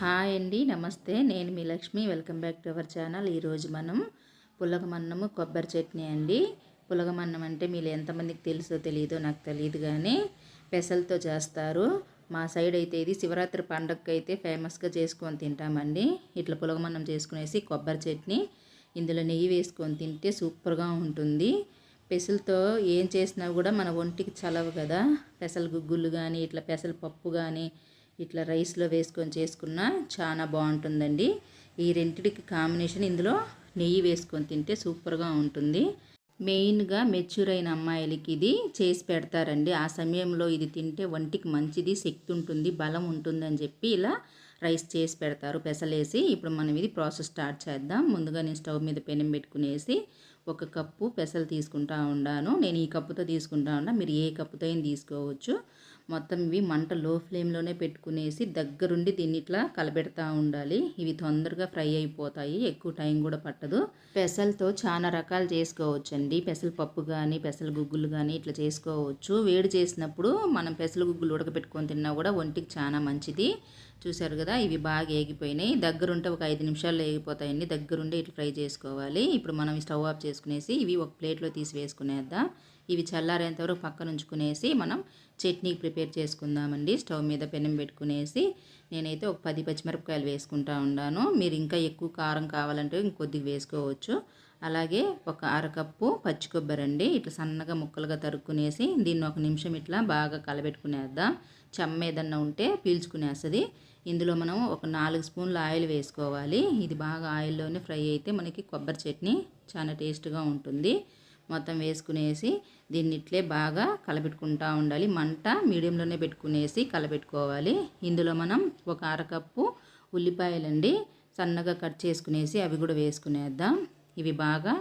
Hi అండి నమస్తే. నేను మీ Lakshmi. Welcome back to our channel. ఈరోజు మనం పులగమన్నము కొబ్బరి చట్నీ అండి. పులగమన్నం అంటే మీరు ఎంతమందికి తెలుసో తెలియదో నాకు తెలియదు కానీ పెసలతో చేస్తారు. మా సైడ్ అయితే ఇది శివరాత్రి పండగకి అయితే ఫేమస్గా చేసుకొని తింటామండి. ఇట్లా పులగమన్నం చేసుకునేసి కొబ్బరి చట్నీ ఇందులో నెయ్యి వేసుకొని తింటే సూపర్గా ఉంటుంది. పెసలతో ఏం చేసినా కూడా మన ఒంటికి చలవు కదా. పెసలు గుగ్గులు కానీ ఇట్లా పెసలు పప్పు కానీ ఇట్లా రైస్లో వేసుకొని చేసుకున్నా చాలా బాగుంటుందండి. ఈ రెంటికి కాంబినేషన్ ఇందులో నెయ్యి వేసుకొని తింటే సూపర్గా ఉంటుంది. మెయిన్గా మెచ్యూర్ అయిన అమ్మాయిలకి ఇది చేసి పెడతారండి. ఆ సమయంలో ఇది తింటే ఒంటికి మంచిది శక్తి ఉంటుంది బలం ఉంటుందని చెప్పి ఇలా రైస్ చేసి పెడతారు. పెసలేసి ఇప్పుడు మనం ఇది ప్రాసెస్ స్టార్ట్ చేద్దాం. ముందుగా నేను స్టవ్ మీద పెనం పెట్టుకునేసి ఒక కప్పు పెసలు తీసుకుంటా ఉండాను నేను ఈ కప్పుతో తీసుకుంటా ఉన్నా. మీరు ఏ కప్పుతో అయినా తీసుకోవచ్చు. మొత్తం ఇవి మంట లో ఫ్లేమ్లోనే పెట్టుకునేసి దగ్గరుండి దీన్ని ఇట్లా కలబెడతా ఉండాలి. ఇవి తొందరగా ఫ్రై అయిపోతాయి. ఎక్కువ టైం కూడా పట్టదు. పెసలతో చాలా రకాలు చేసుకోవచ్చు అండి పప్పు కానీ పెసలు గుగ్గులు కానీ ఇట్లా చేసుకోవచ్చు. వేడి చేసినప్పుడు మనం పెసలు గుగ్గులు ఉడకబెట్టుకొని తిన్నా కూడా ఒంటికి చాలా మంచిది. చూసారు కదా ఇవి బాగా ఏగిపోయినాయి. దగ్గరుంటే ఒక ఐదు నిమిషాల్లో ఏగిపోతాయండి. దగ్గరుండి ఇట్లా ఫ్రై చేసుకోవాలి. ఇప్పుడు మనం స్టవ్ ఆఫ్ చేసుకునేసి ఇవి ఒక ప్లేట్లో తీసి వేసుకునేద్దాం. ఇవి చల్లారేంతవరకు పక్కన ఉంచుకునేసి మనం చట్నీ ప్రిపేర్ చేసుకుందామండి. స్టవ్ మీద పెనం పెట్టుకునేసి నేనైతే ఒక పది పచ్చిమిరపకాయలు వేసుకుంటా ఉన్నాను మీరు ఇంకా ఎక్కువ కారం కావాలంటే ఇంకొద్దిగా వేసుకోవచ్చు. అలాగే ఒక అరకప్పు పచ్చి కొబ్బరి అండి. ఇట్లా సన్నగా ముక్కలుగా తరుక్కునేసి దీన్ని ఒక నిమిషం ఇట్లా బాగా కలబెట్టుకునేద్దాం. చెమ్మ ఏదన్నా ఉంటే పీల్చుకునేస్తుంది. ఇందులో మనం ఒక నాలుగు స్పూన్ల ఆయిల్ వేసుకోవాలి. ఇది బాగా ఆయిల్లోనే ఫ్రై అయితే మనకి కొబ్బరి చట్నీ చాలా టేస్ట్గా ఉంటుంది. మొత్తం వేసుకునేసి దీన్ని ఇట్లే బాగా కలపెట్టుకుంటూ ఉండాలి. మంట మీడియంలోనే పెట్టుకునేసి కలపెట్టుకోవాలి ఇందులో మనం ఒక అరకప్పు ఉల్లిపాయలండి సన్నగా కట్ చేసుకునేసి అవి కూడా వేసుకునేద్దాం. ఇవి బాగా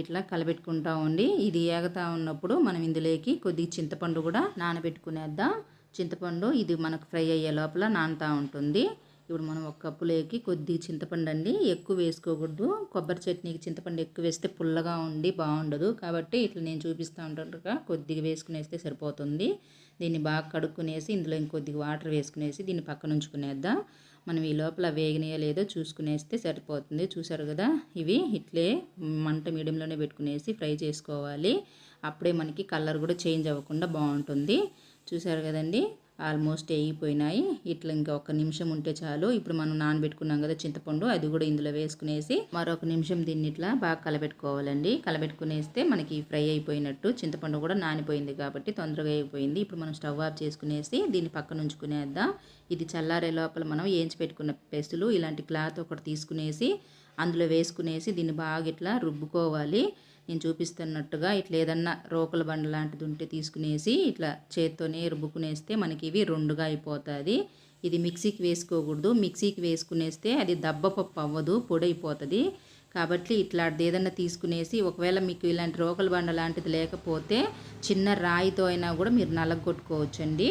ఇట్లా కలపెట్టుకుంటా ఉండి ఇది ఏగతా ఉన్నప్పుడు మనం ఇందులోకి కొద్దిగా చింతపండు కూడా నానబెట్టుకునేద్దాం. చింతపండు ఇది మనకు ఫ్రై అయ్యే లోపల నానుతూ ఉంటుంది. ఇప్పుడు మనం ఒక కప్పులోకి కొద్దిగా చింతపండు అండి ఎక్కువ వేసుకోకూడదు. కొబ్బరి చట్నీకి చింతపండు ఎక్కువ వేస్తే పుల్లగా ఉండి బాగుండదు. కాబట్టి ఇట్లా నేను చూపిస్తూ ఉంటానుగా కొద్దిగా వేసుకునేస్తే సరిపోతుంది. దీన్ని బాగా కడుక్కునేసి ఇందులో ఇంకొద్దిగా వాటర్ వేసుకునేసి దీన్ని పక్కన ఉంచుకునేద్దాం. మనం ఈ లోపల వేగనీయో లేదో చూసుకునేస్తే సరిపోతుంది. చూసారు కదా ఇవి ఇట్లే మంట మీడియంలోనే పెట్టుకునేసి ఫ్రై చేసుకోవాలి. అప్పుడే మనకి కలర్ కూడా చేంజ్ అవ్వకుండా బాగుంటుంది. చూసారు కదండి ఆల్మోస్ట్ వేగిపోయినాయి. ఇట్లా ఇంకా ఒక నిమిషం ఉంటే చాలు. ఇప్పుడు మనం నానబెట్టుకున్నాం కదా చింతపండు అది కూడా ఇందులో వేసుకునేసి మరొక నిమిషం దీన్ని ఇట్లా బాగా కలబెట్టుకోవాలండి. కలబెట్టుకునేస్తే మనకి ఫ్రై అయిపోయినట్టు చింతపండు కూడా నానిపోయింది కాబట్టి తొందరగా అయిపోయింది. ఇప్పుడు మనం స్టవ్ ఆఫ్ చేసుకునేసి దీన్ని పక్కన ఉంచుకునేద్దాం. ఇది చల్లారే లోపల మనం వేయించి పెట్టుకున్న పెసులు ఇలాంటి క్లాత్ ఒకటి తీసుకునేసి అందులో వేసుకునేసి దీన్ని బాగా ఇట్లా రుబ్బుకోవాలి. నేను చూపిస్తున్నట్టుగా ఇట్లా ఏదన్నా రోకల బండ లాంటిది ఉంటే తీసుకునేసి ఇట్లా చేత్తోనే రుబ్బుకునేస్తే మనకి ఇవి రెండుగా అయిపోతుంది. ఇది మిక్సీకి వేసుకోకూడదు. మిక్సీకి వేసుకునేస్తే అది దబ్బపప్పు అవ్వదు పొడి అయిపోతుంది కాబట్టి ఇట్లాంటిది ఏదన్నా తీసుకునేసి ఒకవేళ మీకు ఇలాంటి రోకల బండ లాంటిది లేకపోతే చిన్న రాయితో అయినా కూడా మీరు నలగొట్టుకోవచ్చండి.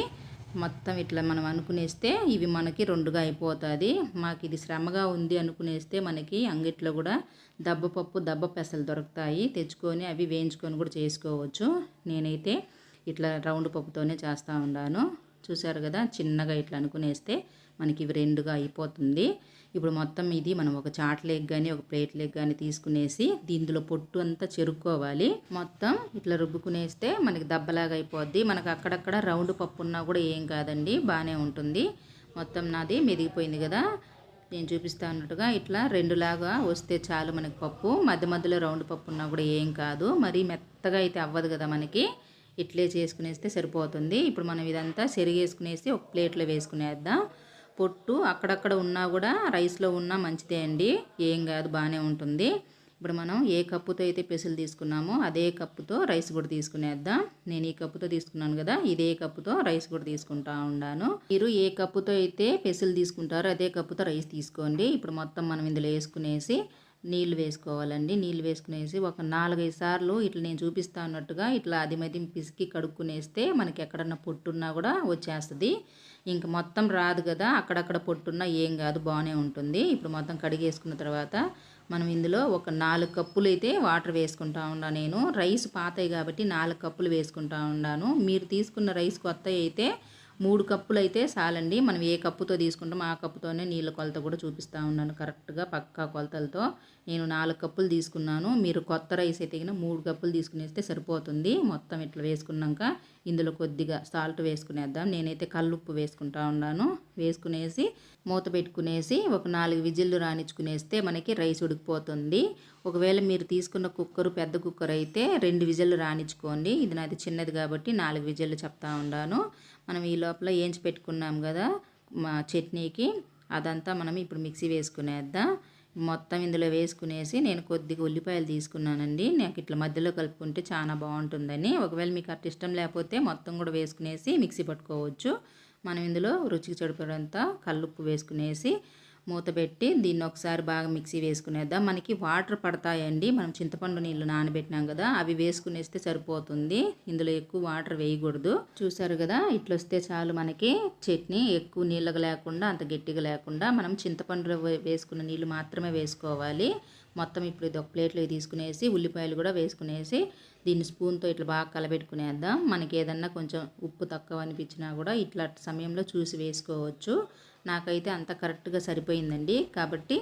మొత్తం ఇట్లా మనం అనుకునేస్తే ఇవి మనకి రెండుగా అయిపోతుంది. మాకు ఇది శ్రమగా ఉంది అనుకునేస్తే మనకి అంగిట్లో కూడా దబ్బపప్పు దబ్బ పెసలు దొరుకుతాయి. తెచ్చుకొని అవి వేయించుకొని కూడా చేసుకోవచ్చు. నేనైతే ఇట్లా రౌండ్ పప్పుతోనే చేస్తూ ఉన్నాను. చూసారు కదా చిన్నగా ఇట్లా అనుకునేస్తే మనకి ఇవి రెండుగా అయిపోతుంది. ఇప్పుడు మొత్తం ఇది మనం ఒక చాట్ లెగ్ కానీ ఒక ప్లేట్ లెగ్ కానీ తీసుకునేసి దీంట్లో పొట్టు అంతా చెరుక్కోవాలి. మొత్తం ఇట్లా రుబ్బుకునేస్తే మనకి దెబ్బలాగా అయిపోద్ది. మనకు అక్కడక్కడ రౌండ్ పప్పు ఉన్నా కూడా ఏం కాదండి బాగానే ఉంటుంది. మొత్తం నాది మెదిగిపోయింది కదా నేను చూపిస్తా అన్నట్టుగా ఇట్లా రెండులాగా వస్తే చాలు మనకి పప్పు. మధ్య మధ్యలో రౌండ్ పప్పు ఉన్నా కూడా ఏం కాదు. మరీ మెత్తగా అయితే అవ్వదు కదా మనకి. ఇట్లే చేసుకునేస్తే సరిపోతుంది. ఇప్పుడు మనం ఇదంతా సెరిగేసుకునేసి ఒక ప్లేట్లో వేసుకునేద్దాం. పొట్టు అక్కడక్కడ ఉన్నా కూడా రైస్లో ఉన్నా మంచిదే అండి. ఏం కాదు బాగానే ఉంటుంది. ఇప్పుడు మనం ఏ కప్పుతో అయితే పెసులు తీసుకున్నామో అదే కప్పుతో రైస్ కూడా తీసుకునేద్దాం. నేను ఈ కప్పుతో తీసుకున్నాను కదా ఇదే కప్పుతో రైస్ కూడా తీసుకుంటా ఉన్నాను మీరు ఏ కప్పుతో అయితే పెసులు తీసుకుంటారో అదే కప్పుతో రైస్ తీసుకోండి. ఇప్పుడు మొత్తం మనం ఇందులో వేసుకునేసి నీళ్ళు వేసుకోవాలండి. నీళ్ళు వేసుకునేసి ఒక నాలుగైదు సార్లు ఇట్లా నేను చూపిస్తా ఉన్నట్టుగా ఇట్లా అది మధ్య పిసికి కడుక్కునేస్తే మనకి ఎక్కడన్నా పొట్టున్నా కూడా వచ్చేస్తుంది. ఇంక మొత్తం రాదు కదా అక్కడక్కడ పొట్టున్నా ఏం కాదు బాగానే ఉంటుంది. ఇప్పుడు మొత్తం కడిగేసుకున్న తర్వాత మనం ఇందులో ఒక నాలుగు కప్పులు అయితే వాటర్ వేసుకుంటా ఉన్నా నేను. రైస్ పాతయి కాబట్టి నాలుగు కప్పులు వేసుకుంటా ఉన్నాను. మీరు తీసుకున్న రైస్ కొత్త అయితే మూడు కప్పులు అయితే చాలండి. మనం ఏ కప్పుతో తీసుకుంటామో ఆ కప్పుతోనే నీళ్ళ కొలత కూడా చూపిస్తూ ఉన్నాను కరెక్ట్గా పక్కా కొలతలతో. నేను నాలుగు కప్పులు తీసుకున్నాను. మీరు కొత్త రైస్ అయితే మూడు కప్పులు తీసుకునేస్తే సరిపోతుంది. మొత్తం ఇట్లా వేసుకున్నాక ఇందులో కొద్దిగా సాల్ట్ వేసుకునేద్దాం. నేనైతే కల్లుప్పు వేసుకుంటా ఉన్నాను. వేసుకునేసి మూత పెట్టుకునేసి ఒక నాలుగు విజిల్లు రాణించుకునేస్తే మనకి రైస్ ఉడికిపోతుంది. ఒకవేళ మీరు తీసుకున్న కుక్కరు పెద్ద కుక్కర్ అయితే రెండు విజిల్లు రాణించుకోండి ఇది నాది చిన్నది కాబట్టి నాలుగు విజిల్లు చెప్తా ఉన్నాను. మనం ఈ లోపల ఏంచి పెట్టుకున్నాం కదా మా చట్నీకి అదంతా మనం ఇప్పుడు మిక్సీ వేసుకునేద్దాం. మొత్తం ఇందులో వేసుకునేసి నేను కొద్దిగా ఉల్లిపాయలు తీసుకున్నానండి. నాకు ఇట్లా మధ్యలో కలుపుకుంటే చాలా బాగుంటుందని. ఒకవేళ మీకు అట్ ఇష్టం లేకపోతే మొత్తం కూడా వేసుకునేసి మిక్సీ పట్టుకోవచ్చు. మనం ఇందులో రుచికి చెడిపోయేంత కల్లుప్పు వేసుకునేసి మూత పెట్టి దీన్ని ఒకసారి బాగా మిక్సీ వేసుకునేద్దాం. మనకి వాటర్ పడతాయండి. మనం చింతపండు నీళ్ళు నానబెట్టినాం కదా అవి వేసుకునేస్తే సరిపోతుంది. ఇందులో ఎక్కువ వాటర్ వేయకూడదు. చూసారు కదా ఇట్లా వస్తే చాలు మనకి చట్నీ ఎక్కువ నీళ్ళగా లేకుండా అంత గట్టిగా లేకుండా మనం చింతపండులో వేసుకున్న నీళ్ళు మాత్రమే వేసుకోవాలి. మొత్తం ఇప్పుడు ఇది ఒక ప్లేట్లో తీసుకునేసి ఉల్లిపాయలు కూడా వేసుకునేసి దీన్ని స్పూన్తో ఇట్లా బాగా కలబెట్టుకునేద్దాం. మనకి ఏదన్నా కొంచెం ఉప్పు తక్కువ అనిపించినా కూడా ఇట్లా సమయంలో చూసి వేసుకోవచ్చు. నాకైతే అంత కరెక్ట్గా సరిపోయిందండి. కాబట్టి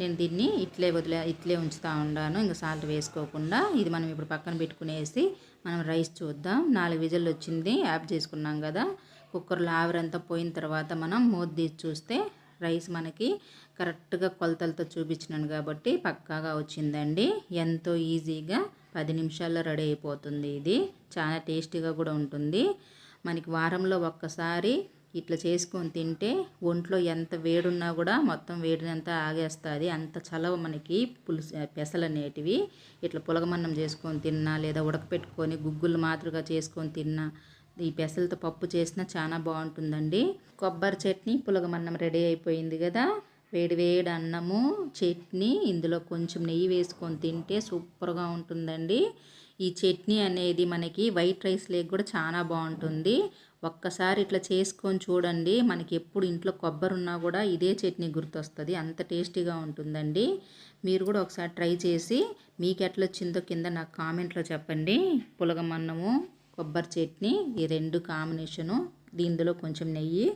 నేను దీన్ని ఇట్లే వదిలే ఇట్లే ఉంచుతూ ఉన్నాను ఇంకా సాల్ట్ వేసుకోకుండా ఇది మనం ఇప్పుడు పక్కన పెట్టుకునేసి మనం రైస్ చూద్దాం. నాలుగు విజల్లు వచ్చింది యాప్ చేసుకున్నాం కదా. కుక్కర్లో ఆవిరంతా పోయిన తర్వాత మనం మూత తీసి చూస్తే రైస్ మనకి కరెక్ట్గా కొలతలతో చూపించినాను కాబట్టి పక్కాగా వచ్చిందండి. ఎంతో ఈజీగా పది నిమిషాల్లో రెడీ అయిపోతుంది ఇది. చాలా టేస్టీగా కూడా ఉంటుంది. మనకి వారంలో ఒక్కసారి ఇట్లా చేసుకొని తింటే ఒంట్లో ఎంత వేడున్నా కూడా మొత్తం వేడినంతా ఆగేస్తుంది. అంత చలవ మనకి పులుసు పెసలు అనేటివి. ఇట్లా పులగమన్నం చేసుకొని తిన్నా లేదా ఉడకపెట్టుకొని గుగ్గులు మాదిరిగా చేసుకొని తిన్నా ఈ పెసలతో పప్పు చేసినా చాలా బాగుంటుందండి. కొబ్బరి చట్నీ పులగమన్నం రెడీ అయిపోయింది కదా. వేడి వేడి అన్నము చట్నీ ఇందులో కొంచెం నెయ్యి వేసుకొని తింటే సూపర్గా ఉంటుందండి. ఈ చట్నీ అనేది మనకి వైట్ రైస్ లేక కూడా చాలా బాగుంటుంది. ఒక్కసారి ఇట్లా చేసుకొని చూడండి మనకి ఎప్పుడు ఇంట్లో కొబ్బరి ఉన్నా కూడా ఇదే చట్నీ గుర్తొస్తుంది. అంత టేస్టీగా ఉంటుందండి. మీరు కూడా ఒకసారి ట్రై చేసి మీకు ఎట్లా వచ్చిందో కింద నాకు కామెంట్లో చెప్పండి. పులగమన్నము. కొబ్బరి చట్నీ ఈ రెండు కాంబినేషను దీనిలో కొంచెం నెయ్యి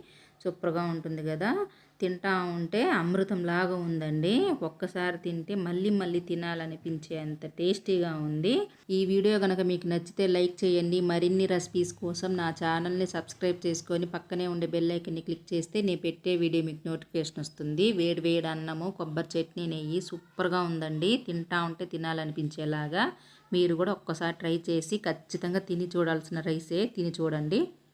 సూపర్గా ఉంటుంది కదా. తింటా ఉంటే అమృతంలాగా ఉందండి. ఒక్కసారి తింటే మళ్ళీ మళ్ళీ తినాలనిపించే అంత టేస్టీగా ఉంది. ఈ వీడియో కనుక మీకు నచ్చితే లైక్ చేయండి. మరిన్ని రెసిపీస్ కోసం నా ఛానల్ని సబ్స్క్రైబ్ చేసుకొని పక్కనే ఉండే బెల్ ఐకన్ని క్లిక్ చేస్తే నేను పెట్టే వీడియో మీకు నోటిఫికేషన్ వస్తుంది. వేడి వేడి అన్నము కొబ్బరి చట్నీ నెయ్యి సూపర్గా ఉందండి. తింటా ఉంటే తినాలనిపించేలాగా. మీరు కూడా ఒక్కసారి ట్రై చేసి ఖచ్చితంగా తిని చూడాల్సిన రైసే తిని చూడండి.